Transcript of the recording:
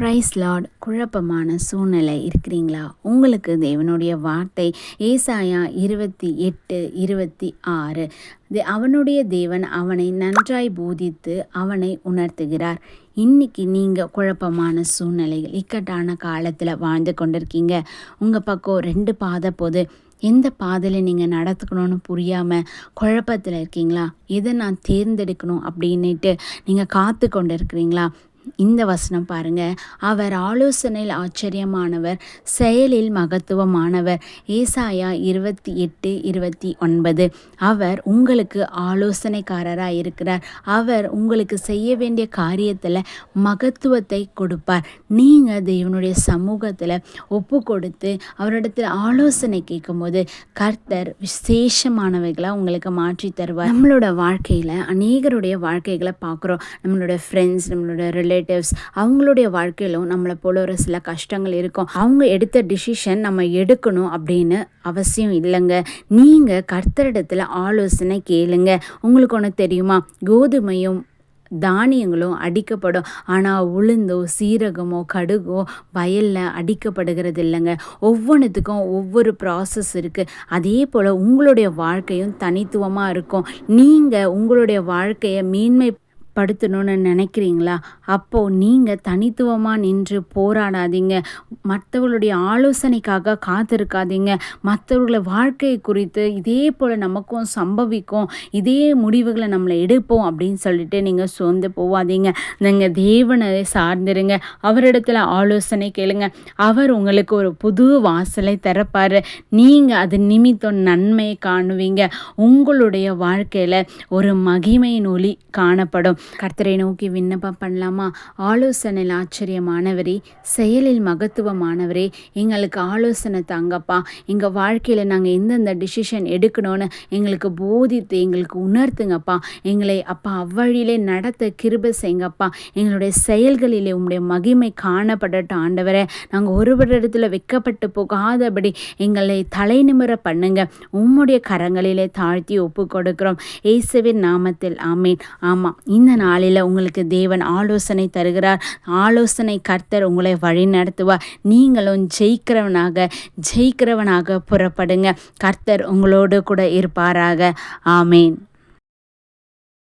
Price Lord குழப்பமான சூழ்நிலை இருக்கிறீங்களா? உங்களுக்கு தேவனுடைய வார்த்தை ஏசாயா இருபத்தி எட்டு இருபத்தி ஆறு. அவனுடைய தேவன் அவனை நன்றாய் போதித்து அவனை உணர்த்துகிறார். இன்னைக்கு நீங்கள் குழப்பமான சூழ்நிலைகள் இக்கட்டான காலத்தில் வாழ்ந்து கொண்டிருக்கீங்க. உங்கள் பக்கம் ரெண்டு பாதை போது எந்த பாதையில் நீங்கள் நடத்துக்கணும்னு புரியாமல் குழப்பத்தில் இருக்கீங்களா? எதை நான் தேர்ந்தெடுக்கணும் அப்படின்ட்டு நீங்கள் காத்து கொண்டு இருக்கிறீங்களா இந்த வசனம் பாருங்க. அவர் ஆலோசனையில் ஆச்சரியமானவர் செயலில் மகத்துவமானவர். ஏசாயா இருபத்தி எட்டு இருபத்தி ஒன்பது. அவர் உங்களுக்கு ஆலோசனைக்காரராக இருக்கிறார். அவர் உங்களுக்கு செய்ய வேண்டிய காரியத்தில் மகத்துவத்தை கொடுப்பார். நீங்கள் தேவனுடைய சமூகத்தில் ஒப்பு கொடுத்து அவரிடத்தில் ஆலோசனை கேட்கும்போது கர்த்தர் விசேஷமானவைகளை உங்களுக்கு மாற்றி தருவார். நம்மளோட வாழ்க்கையில் அநேகருடைய வாழ்க்கைகளை பார்க்குறோம். நம்மளோட ஃப்ரெண்ட்ஸ் நம்மளோட ரிலே ரிலேட்டிவ்ஸ் அவங்களுடைய வாழ்க்கையிலும் நம்மளை போல ஒரு சில கஷ்டங்கள் இருக்கும். அவங்க எடுத்த டிசிஷன் நம்ம எடுக்கணும் அப்படின்னு அவசியம் இல்லைங்க. நீங்கள் கர்த்தரிடத்தில் ஆலோசனை கேளுங்க. உங்களுக்கு ஒன்று தெரியுமா? கோதுமையும் தானியங்களும் அடிக்கப்படும். ஆனால் உளுந்தோ சீரகமோ கடுகோ வயலில் அடிக்கப்படுகிறது இல்லைங்க. ஒவ்வொன்றுத்துக்கும் ஒவ்வொரு ப்ராசஸ் இருக்குது அதே போல் உங்களுடைய வாழ்க்கையும் தனித்துவமாக இருக்கும். நீங்கள் உங்களுடைய வாழ்க்கையை மேன்மை படுத்தணும்னு நினைக்கிறீங்களா? அப்போது நீங்கள் தனித்துவமாக நின்று போராடாதீங்க. மற்றவர்களுடைய ஆலோசனைக்காக காத்திருக்காதீங்க. மற்றவர்களை வாழ்க்கையை குறித்து இதே போல் நமக்கும் சம்பவிக்கும். இதே முடிவுகளை நம்மளை எடுப்போம் அப்படின்னு சொல்லிட்டு நீங்கள் சொந்து போவாதீங்க. நீங்கள் தேவனை சார்ந்துருங்க. அவரிடத்துல ஆலோசனை கேளுங்க. அவர் உங்களுக்கு ஒரு புது வாசலை திறப்பார். நீங்கள் அது நிமித்தம் நன்மையை காணுவீங்க. உங்களுடைய வாழ்க்கையில் ஒரு மகிமையின் ஒளி காணப்படும். கர்த்தரை நோக்கி விண்ணப்பம் பண்ணலாமா? ஆலோசனையில் ஆச்சரியமானவரே செயலில் மகத்துவமானவரே எங்களுக்கு ஆலோசனை தாங்கப்பா. எங்கள் வாழ்க்கையில் நாங்கள் எந்தெந்த டிசிஷன் எடுக்கணும்னு எங்களுக்கு போதித்து எங்களுக்கு உணர்த்துங்கப்பா. எங்களை அப்பா அவ்வழியிலே நடத்த கிருப செய்யுங்கப்பா. எங்களுடைய செயல்களிலே உங்களுடைய மகிமை காணப்படட்டும் ஆண்டவரை. நாங்கள் ஒருவரிடத்தில் வைக்கப்பட்டு போகாதபடி எங்களை தலை நிமிர பண்ணுங்க. உம்முடைய கரங்களிலே தாழ்த்தி ஒப்பு கொடுக்கிறோம் இயேசுவின் நாமத்தில் ஆமேன். ஆமாம் இந்த நாளில் உங்களுக்கு தேவன் ஆலோசனை தருகிறார். ஆலோசனை கர்த்தர் உங்களை வழி நடத்துவார். நீங்களும் ஜெயிக்கிறவனாக ஜெயிக்கிறவனாக புறப்படுங்க. கர்த்தர் உங்களோடு கூட இருப்பாராக. ஆமேன்.